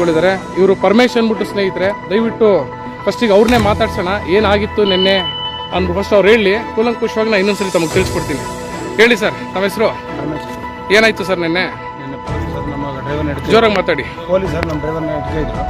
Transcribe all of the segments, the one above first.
ಗಳಿದ್ದಾರೆ ಇವರು ಪರ್ಮಿಷನ್ ಬಿಟ್ಟು ಸ್ನೇಹಿತರೆ, ದಯವಿಟ್ಟು ಫಸ್ಟಿಗೆ ಅವ್ರನ್ನೇ ಮಾತಾಡ್ಸೋಣ, ಏನಾಗಿತ್ತು ನಿನ್ನೆ ಅಂದ್ಬಿಟ್ಟು ಫಸ್ಟ್ ಅವ್ರು ಹೇಳಿ, ಕೂಲಂಕುಷವಾಗಿ ನಾನು ಇನ್ನೊಂದ್ಸರಿ ತಮಗೆ ತಿಳಿಸ್ಕೊಡ್ತೀನಿ. ಹೇಳಿ ಸರ್, ತಮ್ಮ ಹೆಸರು? ಏನಾಯ್ತು ಸರ್ ನಿನ್ನೆ? ಡ್ರೈವರ್ ಜೋರಾಗಿ ಮಾತಾಡಿ. ಪೊಲೀಸರು ನಮ್ಮ ಡ್ರೈವರ್ ಹಿಡಿದ್ರು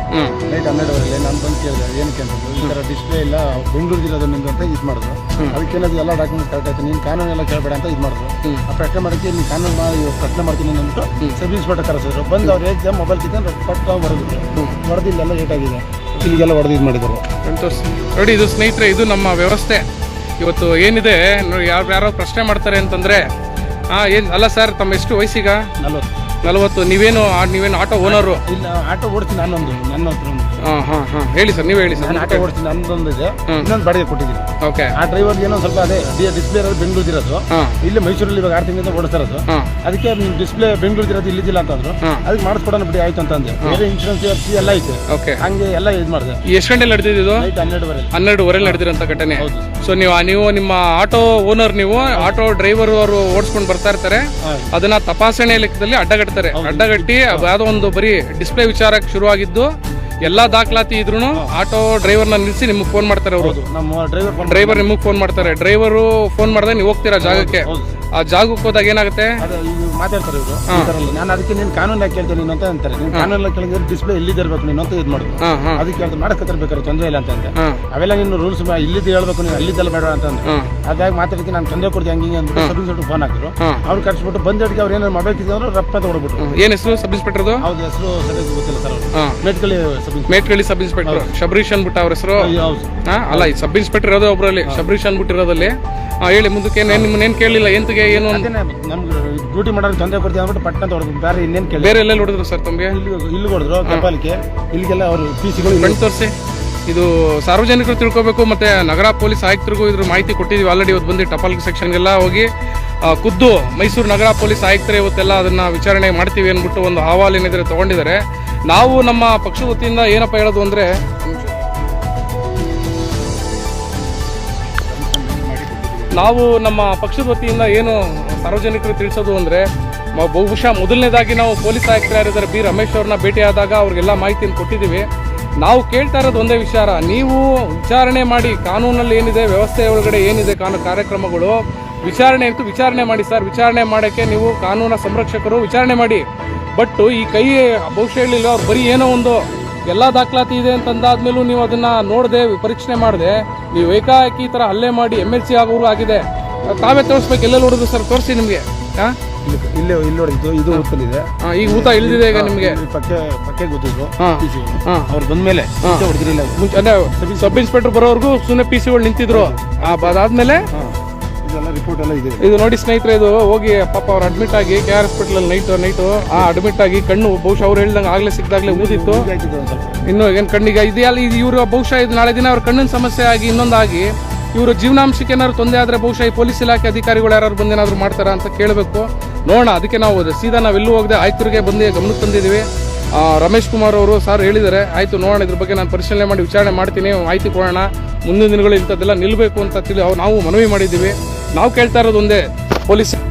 ನೈಟ್ ಹನ್ನೆರಡುವರೆಗೆ ನಾನು ಬಂದು ಕೇಳಿದೆ ಏನಕ್ಕೆ ಅಂತ. ಈ ಥರ ಡಿಸ್ಪ್ಲೇ ಇಲ್ಲ ಬೆಂಗಳೂರು ಜಿಲ್ಲೆದು ನಿಮ್ದು ಅಂತ ಇದು ಮಾಡಿದ್ರು. ಅದಕ್ಕೇನಾದ್ರು ಎಲ್ಲ ಡಾಕ್ಯುಮೆಂಟ್ ಕರೆಕ್ಟ್ ಆಯ್ತು. ನೀನು ಕಾನೂನು ಎಲ್ಲ ಕೇಳಬೇಡ ಅಂತ ಇದು ಮಾಡಿದ್ರು. ಆ ಪ್ರಶ್ನೆ ಮಾಡಕ್ಕೆ ನೀನು ಕಾನೂನು ಮಾಡಿ ಪ್ರಶ್ನೆ ಮಾಡ್ತೀನಿ ಅಂದ್ಬಿಟ್ಟು ಸಬ್ ಇನ್ಸ್ಪೆಕ್ಟರ್ ಕರೆಸಿದ್ರು. ಬಂದು ಅವ್ರು ಏಜ್ ಮೊಬೈಲ್ ಕಿತ್ತಂದ್ರೆ ಪಟ್ಟು ಹೊಡೆದಿದ್ರು ಹೊಡೆದು ಇಲ್ಲೆಲ್ಲ ಲೇಟ್ ಆಗಿದೆ. ಇಲ್ಲಿಗೆಲ್ಲ ಹೊಡೆದು ಇದು ಮಾಡಿದ್ರು. ಸಂತೋಷ್. ನೋಡಿ ಇದು ಸ್ನೇಹಿತರೆ ಇದು ನಮ್ಮ ವ್ಯವಸ್ಥೆ. ಇವತ್ತು ಏನಿದೆ? ನೋಡಿ ಯಾರು ಯಾರೋ ಪ್ರಶ್ನೆ ಮಾಡ್ತಾರೆ ಅಂತಂದ್ರೆ ಹಾಂ ಏನು ಅಲ್ಲ ಸರ್ ತಮ್ಮ ಎಷ್ಟು ವಯಸ್ಸಿಗ? ನಲ್ವತ್ತು. ನಲವತ್ತು ನೀವೇನು ಆ- ನೀವೇನು ಆಟೋ ಓನರು? ಇಲ್ಲ ಆಟೋ ಓಡಿಸ್ತೀನಿ ನಾನೊಂದು ನನ್ನ ಹತ್ರ ಒಂದು. ಹಾಂ ಹಾಂ ಹಾಂ. ಹೇಳಿ ಸರ್ ನೀವು ಹೇಳಿ ನಾನು ಸರ್ ಆಟೋ ಓಡಿಸ್ತೀನಿ ನನ್ನದೊಂದು ಇದೆ. ಹ್ಮ್. ಇನ್ನೊಂದು ಬಾಡಿಗೆ ಕೊಟ್ಟಿದ್ದೀನಿ. ಓಕೆ. ಆ ಡ್ರೈವರ್ಗೆ ಏನೋ ಸ್ವಲ್ಪ ಅದೇ ಡಿಸ್ಪ್ಲೇ ಇರೋದು ಬೆಂಗಳೂರು ಇರೋದು. ಹಾಂ. ಇಲ್ಲಿ ಮೈಸೂರಲ್ಲಿ ಇವಾಗ ಆರು ತಿಂಗಳಿಂದ ಓಡಿಸ್ತಾ ಇರೋದು. ಹಾಂ. ಅದಕ್ಕೆ ನಿಮ್ಮ ಡಿಸ್ಪ್ಲೇ ಬೆಂಗಳೂರು ಇರೋದು ಇಲ್ಲಿದ್ದಿಲ್ಲ ಅಂತಂದ್ರು. ಹಾಂ. ಅದಕ್ಕೆ ಮಾಡಿಸ್ಕೊಡೋಣ ಬಿಡಿ ಆಯ್ತು ಅಂತ ಅಂದೆ. ಬೇರೆ ಇನ್ಶೂರೆನ್ಸ್ ಎಫ್ ಎಲ್ಲ ಐತೆ. ಓಕೆ. ಹಂಗೆ ಎಲ್ಲ ಇದು ಮಾಡಿದೆ. ಎಷ್ಟು ಗಂಟೆಲಿ ನಡೆದಿದ್ದು ನೈಟ್ ಹನ್ನೆರಡುವರೆ. ಹನ್ನೆರಡುವರೆ ನಡೆದಿರೋಂಥ ಘಟನೆ. ಹೌದು. ಸೊ ನೀವು ನೀವು ನಿಮ್ಮ ಆಟೋ ಓನರ್ ನೀವು ಆಟೋ ಡ್ರೈವರ್ ಅವರು ಓಡಿಸ್ಕೊಂಡು ಬರ್ತಾ ಇರ್ತಾರೆ. ಹಾಂ. ಅದನ್ನ ತಪಾಸಣೆ ಲೆಕ್ಕದಲ್ಲಿ ಅಡ್ಡಗಟ್ತಾರೆ ಅಡ್ಡಗಟ್ಟಿ ಅದು ಯಾವುದೋ ಒಂದು ಬರೀ ಡಿಸ್ಪ್ಲೇ ವಿಚಾರಕ್ಕೆ ಶುರುವಾಗಿದ್ದು ಎಲ್ಲಾ ದಾಖಲಾತಿ ಇದ್ರು ಆಟೋ ಡ್ರೈವರ್ನ ನಿಲ್ಲಿಸಿ ನಿಮ್ಗೆ ಫೋನ್ ಮಾಡ್ತಾರೆ ಅವರು. ಡ್ರೈವರ್ ಡ್ರೈವರ್ ನಿಮಗೆ ಫೋನ್ ಮಾಡ್ತಾರೆ. ಡ್ರೈವರು ಫೋನ್ ಮಾಡಿದ್ರೆ ನೀವು ಹೋಗ್ತೀರಾ ಜಾಗಕ್ಕೆ? ಆ ಜಾಗಕ್ಕೆ ಹೋದಾಗ ಏನಾಗುತ್ತೆ? ಅದು ಮಾತಾಡ್ತಾರೆ ಇವರು. ಈ ಥರ. ನಾನು ಅದಕ್ಕೆ ನೀನು ಕಾನೂನು ಯಾಕೆ ಕೇಳ್ತೀನಿ ನೀನು ಅಂತ ಅಂತಾರೆ. ನೀನು ಕಾನೂನು ಕೇಳಿದ್ರೆ ಡಿಸ್ಪ್ಲೇ ಎಲ್ಲಿದೆ ಇರ್ಬೇಕು ನೀನು ಅಂತ ಇದು ಮಾಡಿದ್ರು ಹಾ ಹಾ. ಅದಕ್ಕೆ ಹೇಳ್ತಾರೆ ಮಾಡಕ್ಕೆ ತೊಂದರೆ ಇಲ್ಲ ಅಂತ ಅಂದೆ ಹಾ. ಅವೆಲ್ಲ ನೀನು ರೂಲ್ಸ್ ಇಲ್ಲಿದ್ದು ಹೇಳ್ಬೇಕು ನೀನು ಅಲ್ಲಿದ್ದೆಲ್ಲ ಬೇಡ ಅಂತ ಅಂದ್ರು ಹಾ. ಅದಾಗಿ ಮಾತಾಡಕ್ಕೆ ನಾನು ತೊಂದರೆ ಕೊಡ್ತೀನಿ ಹಂಗೆ ಹಿಂಗೆ ಅಂದ್ಬಿಟ್ಟು ಸಬ್ ಇನ್ಸ್ಪೆಕ್ಟರ್ ಫೋನ್ ಹಾಕಿದ್ರು. ಹಾ. ಅವ್ರು ಕರ್ಸ್ಬಿಟ್ಟು ಬಂದಡಿಗೆ ಅವ್ರು ಏನಾದ್ರು ಮೊಬೈಲ್ ಅಂದ್ರೆ ರಪ್ಪ ತಗೊಂಡ್ಬಿಟ್ರು. ಏನ್ ಹೆಸರು? ಸಬ್ ಇನ್ಸ್ಪೆಕ್ಟರ್ದು ಹೌದು ಹೆಸರು ಸರಿಯಾಗಿ ಗೊತ್ತಿಲ್ಲ ಸರ್ ಅವರು ಹಾ. Metkalli sub Metkalli sub inspector. Shabarish ಅನ್ಬಿಟ್ಟು ಅವ್ರ ಹೆಸರು? ಹೌದು. ಹಾ ಅಲ್ಲ ಈ ಸಬ್ ಇನ್ಸ್ಪೆಕ್ಟರ್ ಇರೋದು ಒಬ್ರಲ್ಲಿ ಶಬರೀಶ್ ಅನ್ಬಿಟ್ಟಿರೋದಲ್ಲಿ ಹಾ ಹೇಳಿ ಮುಂದಕ್ಕೆ ಏನ್ ನಿಮ್ಮನ್ನೇನ್ ಕೇಳಿಲ್ಲ ಎಂತಿಗೆ ಏನು ನಮ್ಗೆ ಡ್ಯೂಟಿ ಮಾಡೋರು ತೊಂದರೆ ಕೊಡ್ತೀವಿ ಅಂದ್ಬಿಟ್ಟು ಪಟ್ಟ ಅಂತ ಬೇರೆ ಇನ್ನೇನು ಕೇಳಿ ಬೇರೆ ಎಲ್ಲೆಲ್ಲಿ ಹೊಡೆದ್ರು ಸರ್ ತಮಗೆ? ಇಲ್ಲಿ ಇಲ್ಲಿ ಹೊಡೆದ್ರು ಕಪಾಲಿಕೆ ಇಲ್ಲಿಗೆಲ್ಲ ಅವರು ಪಿ ಸಿಗಳು ಕಣ್ ತೋರಿಸಿ. ಇದು ಸಾರ್ವಜನಿಕರು ತಿಳ್ಕೊಬೇಕು ಮತ್ತೆ ನಗರ ಪೊಲೀಸ್ ಆಯುಕ್ತರಿಗೂ ಇದ್ರ ಮಾಹಿತಿ ಕೊಟ್ಟಿದ್ವಿ ಆಲ್ರೆಡಿ ಇವತ್ತು ಬಂದು ಟಪಾಲ್ ಸೆಕ್ಷನ್ಗೆಲ್ಲ ಹೋಗಿ. ಖುದ್ದು ಮೈಸೂರು ನಗರ ಪೊಲೀಸ್ ಆಯುಕ್ತರೇ ಇವತ್ತೆಲ್ಲ ಅದನ್ನ ವಿಚಾರಣೆ ಮಾಡ್ತೀವಿ ಅಂದ್ಬಿಟ್ಟು ಒಂದು ಅಹವಾಲು ಏನಿದ್ರೆ ತಗೊಂಡಿದ್ದಾರೆ. ನಾವು ನಮ್ಮ ಪಕ್ಷ ವತಿಯಿಂದ ಏನಪ್ಪ ಹೇಳೋದು ಅಂದ್ರೆ ನಾವು ನಮ್ಮ ಪಕ್ಷದ ವತಿಯಿಂದ ಏನು ಸಾರ್ವಜನಿಕರು ತಿಳಿಸೋದು ಅಂದರೆ ಬಹುಶಃ ಮೊದಲನೇದಾಗಿ ನಾವು ಪೊಲೀಸ್ ಆಯುಕ್ತರಾಗಿದ್ದಾರೆ ಬಿ ರಮೇಶ್ ಅವ್ರನ್ನ ಭೇಟಿಯಾದಾಗ ಅವ್ರಿಗೆಲ್ಲ ಮಾಹಿತಿಯನ್ನು ಕೊಟ್ಟಿದ್ದೀವಿ. ನಾವು ಕೇಳ್ತಾ ಇರೋದು ಒಂದೇ ವಿಚಾರ, ನೀವು ವಿಚಾರಣೆ ಮಾಡಿ ಕಾನೂನಲ್ಲಿ ಏನಿದೆ, ವ್ಯವಸ್ಥೆ ಒಳಗಡೆ ಏನಿದೆ ಕಾನೂನು ಕಾರ್ಯಕ್ರಮಗಳು, ವಿಚಾರಣೆ ಅಂತೂ ವಿಚಾರಣೆ ಮಾಡಿ ಸರ್, ವಿಚಾರಣೆ ಮಾಡೋಕ್ಕೆ ನೀವು ಕಾನೂನ ಸಂರಕ್ಷಕರು ವಿಚಾರಣೆ ಮಾಡಿ. ಬಟ್ ಈ ಕೈ ಬಹುಶಃ ಹೇಳಿಲ್ಲ ಬರೀ ಏನೋ ಒಂದು ಎಲ್ಲ ದಾಖಲಾತಿ ಇದೆ ಅಂತಂದಾದ್ಮೇಲೂ ನೀವು ಅದನ್ನ ನೋಡದೆ ಪರೀಕ್ಷೆ ಮಾಡದೆ ನೀವು ಏಕಾಏಕಿ ಈ ಥರ ಹಲ್ಲೆ ಮಾಡಿ ಎಂ ಎಲ್ ಸಿ ಆಗೋರು ಆಗಿದೆ. ತಾವೇ ತೋರಿಸ್ಬೇಕು ಎಲ್ಲೆಲ್ಲಿ ಹೊಡೆದು ಸರ್? ತೋರಿಸಿ ನಿಮಗೆ. ಹಾಂ ಇಲ್ಲಿ ಇಲ್ಲಿ ನೋಡಿದ್ದು ಇದು ಉತ್ತಲಿದೆ. ಈಗ ಊತ ಇಳಿದಿದೆ ಈಗ ನಿಮಗೆ. ಪಕ್ಕೆ ಪಕ್ಕೆ ಹಾಂ. ಅವ್ರು ಬಂದ್ಮೇಲೆ ಮುಂಚೆ ಅಂದ್ರೆ ಸಬ್ ಇನ್ಸ್ಪೆಕ್ಟರ್ ಬರೋವರೆಗೂ ಸುಮ್ಮನೆ ಪಿ ಸಿಗಳು ನಿಂತಿದ್ರು. ಆ, ಅದಾದ್ಮೇಲೆ ಇದೆಲ್ಲ ರಿಪೋರ್ಟ್ ಎಲ್ಲ ಇದೆ. ಇದು ನೋಡಿ ಸ್ನೇಹಿತರೆ ಇದು ಹೋಗಿ ಪಾಪ ಅವ್ರು ಅಡ್ಮಿಟ್ ಆಗಿ K R hospital night night ಆ ಅಡ್ಮಿಟ್ ಆಗಿ ಕಣ್ಣು ಬಹುಶಃ ಅವ್ರು ಹೇಳ್ದಂಗೆ ಆಗ್ಲೇ ಸಿಕ್ಕಿದಾಗಲೇ ಊದಿತ್ತು. ಇನ್ನು ಏನು ಕಣ್ಣಿಗೆ ಇದೆಯಲ್ಲ ಇದು ಇವರು ಬಹುಶಃ ಇದು ನಾಳೆ ದಿನ ಅವ್ರ ಕಣ್ಣಿನ ಸಮಸ್ಯೆ ಆಗಿ ಇನ್ನೊಂದಾಗಿ ಇವರು ಜೀವನಾಂಶಕ್ಕೆ ಏನಾದ್ರು ತೊಂದರೆ ಆದ್ರೆ ಬಹುಶಃ ಈ ಪೊಲೀಸ್ ಇಲಾಖೆ ಅಧಿಕಾರಿಗಳು ಯಾರು ಬಂದು ಏನಾದ್ರು ಮಾಡ್ತಾರಾ ಅಂತ ಕೇಳಬೇಕು. ನೋಡೋಣ ಅದಕ್ಕೆ ನಾವು ಸೀದಾ ನಾವೆಲ್ಲೂ ಹೋಗದೆ ಆಯ್ತರಿಗೆ ಬಂದು ಗಮನಕ್ಕೆ ತಂದಿದ್ದೀವಿ ಆ, ರಮೇಶ್ ಕುಮಾರ್ ಅವರು ಸರ್ ಹೇಳಿದ್ದಾರೆ ಆಯ್ತು ನೋಡೋಣ ಇದ್ರ ಬಗ್ಗೆ ನಾನು ಪರಿಶೀಲನೆ ಮಾಡಿ ವಿಚಾರಣೆ ಮಾಡ್ತೀನಿ ಮಾಹಿತಿ ಕೊಡೋಣ. ಮುಂದಿನ ದಿನಗಳು ಇಂಥದ್ದೆಲ್ಲ ನಿಲ್ಲಬೇಕು ಅಂತ ತಿಳಿ ನಾವು ಮನವಿ ಮಾಡಿದ್ದೀವಿ. ನಾವು ಕೇಳ್ತಾ ಇರೋದು ಒಂದೇ ಪೊಲೀಸ್